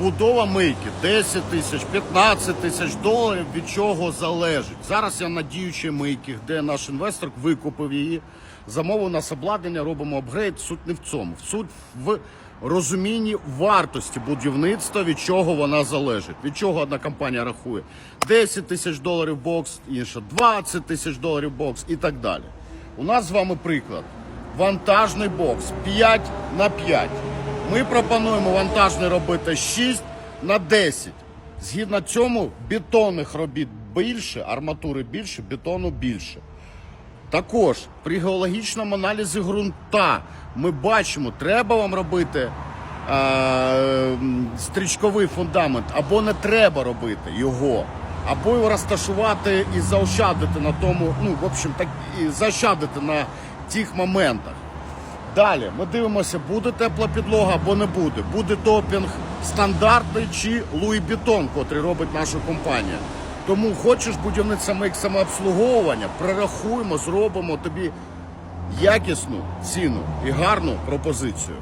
Будова мийки 10 тисяч, 15 тисяч доларів від чого залежить. Зараз я на діючій мийці, де наш інвестор викупив її, замовив нас обладнання, робимо апгрейд. Суть не в цьому. Суть в розумінні вартості будівництва, від чого вона залежить. Від чого одна компанія рахує 10 тисяч доларів бокс, інша 20 тисяч доларів бокс і так далі. У нас з вами приклад. Вантажний бокс 5 на 5. Ми пропонуємо вантажний робити 6 на 10. Згідно цьому, бетонних робіт більше, арматури більше, бетону більше. Також при геологічному аналізі ґрунта ми бачимо, треба вам робити е, стрічковий фундамент, або не треба робити його, або його розташувати і заощадити на тому, ну, в общем, так, і заощадити на тих моментах. Далі ми дивимося, буде тепла підлога або не буде. Буде топінг стандартний чи Луї Бітон, котрий робить наша компанія. Тому хочеш будівництва мейк самообслуговування, прорахуємо, зробимо тобі якісну ціну і гарну пропозицію.